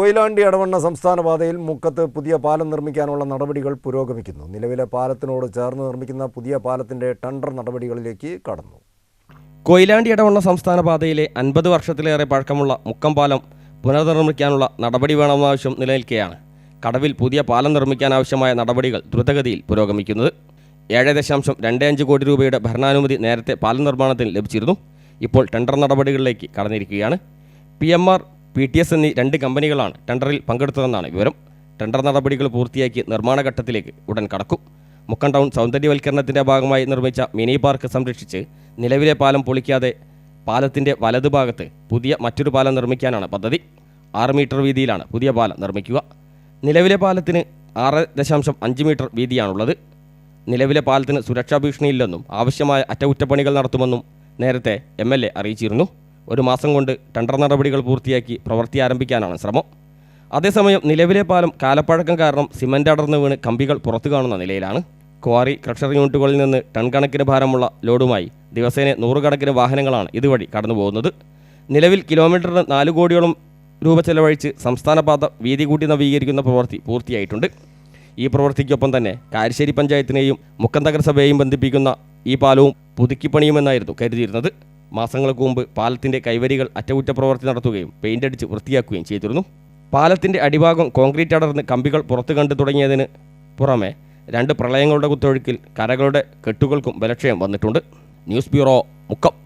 കൊയിലാണ്ടി അടവണ്ണ സംസ്ഥാന പാതയിൽ മുക്കത്ത് പുതിയ പാലം നിർമ്മിക്കാനുള്ള നടപടികൾ പുരോഗമിക്കുന്നു. നിലവിലെ പാലത്തിനോട് ചേർന്ന് നിർമ്മിക്കുന്ന പുതിയ പാലത്തിന്റെ ടണ്ടർ നടപടികളിലേക്ക് കടന്നു. കൊയിലാണ്ടി ഇടവണ്ണ സംസ്ഥാന പാതയിലെ അൻപത് വർഷത്തിലേറെ പഴക്കമുള്ള മുക്കം പാലം പുനർനിർമ്മിക്കാനുള്ള നടപടി വേണമെന്ന ആവശ്യം നിലനിൽക്കുകയാണ് കടവിൽ പുതിയ പാലം നിർമ്മിക്കാനാവശ്യമായ നടപടികൾ ദ്രുതഗതിയിൽ പുരോഗമിക്കുന്നത്. ഏഴ് ദശാംശം രണ്ട് അഞ്ച് കോടി രൂപയുടെ ഭരണാനുമതി നേരത്തെ പാലം നിർമ്മാണത്തിന് ലഭിച്ചിരുന്നു. ഇപ്പോൾ ടെൻഡർ നടപടികളിലേക്ക് കടന്നിരിക്കുകയാണ്. P M R P T S എന്നീ രണ്ട് കമ്പനികളാണ് ടെൻഡറിൽ പങ്കെടുത്തതെന്നാണ് വിവരം. ടെൻഡർ നടപടികൾ പൂർത്തിയാക്കി നിർമ്മാണ ഘട്ടത്തിലേക്ക് ഉടൻ കടക്കും. മുക്കം ടൗൺ സൗന്ദര്യവൽക്കരണത്തിന്റെ ഭാഗമായി നിർമ്മിച്ച മിനി പാർക്ക് സംരക്ഷിച്ച് നിലവിലെ പാലം പൊളിക്കാതെ പാലത്തിന്റെ വലതുഭാഗത്ത് പുതിയ മറ്റൊരു പാലം നിർമ്മിക്കാനാണ് പദ്ധതി. ആറ് മീറ്റർ വീതിയിലാണ് പുതിയ പാലം നിർമ്മിക്കുക. നിലവിലെ പാലത്തിന് ആറ് ദശാംശം അഞ്ച് മീറ്റർ വീതിയാണുള്ളത്. നിലവിലെ പാലത്തിന് സുരക്ഷാ ഭീഷണിയില്ലെന്നും ആവശ്യമായ അറ്റകുറ്റപ്പണികൾ നടത്തുമെന്നും നേരത്തെ എം എൽ എ അറിയിച്ചിരുന്നു. ഒരു മാസം കൊണ്ട് ടെൻഡർ നടപടികൾ പൂർത്തിയാക്കി പ്രവൃത്തി ആരംഭിക്കാനാണ് ശ്രമം. അതേസമയം നിലവിലെ പാലം കാലപ്പഴക്കം കാരണം സിമന്റ് അടർന്നു വീണ് കമ്പികൾ പുറത്തു കാണുന്ന നിലയിലാണ്. ക്വാറി ക്രഷർ യൂണിറ്റുകളിൽ നിന്ന് ടൺ കണക്കിന് ഭാരമുള്ള ലോഡുമായി ദിവസേന നൂറുകണക്കിന് വാഹനങ്ങളാണ് ഇതുവഴി കടന്നു പോകുന്നത് നിലവിൽ കിലോമീറ്ററിന് നാല് കോടിയോളം രൂപ ചെലവഴിച്ച് സംസ്ഥാനപാത വീതി കൂട്ടി നവീകരിക്കുന്ന പ്രവൃത്തി പൂർത്തിയായിട്ടുണ്ട്. ഈ പ്രവൃത്തിക്കൊപ്പം തന്നെ കാരശ്ശേരി പഞ്ചായത്തിനെയും മുക്കം നഗരസഭയെയും ബന്ധിപ്പിക്കുന്ന ഈ പാലവും പുതുക്കിപ്പണിയുമെന്നായിരുന്നു കരുതിയിരുന്നത്. മാസങ്ങൾക്ക് മുമ്പ് പാലത്തിന്റെ കൈവരികൾ അറ്റകുറ്റപ്രവർത്തി നടത്തുകയും പെയിന്റ് അടിച്ച് വൃത്തിയാക്കുകയും ചെയ്തിരുന്നു. പാലത്തിന്റെ അടിഭാഗം കോൺക്രീറ്റ് അടർന്ന് കമ്പികൾ പുറത്തു കണ്ടു തുടങ്ങിയതിന് പുറമെ രണ്ട് പ്രളയങ്ങളുടെ കുത്തൊഴുക്കിൽ കരകളുടെ കെട്ടുകൾക്കും ബലക്ഷയം വന്നിട്ടുണ്ട്. News bureau Mukkam.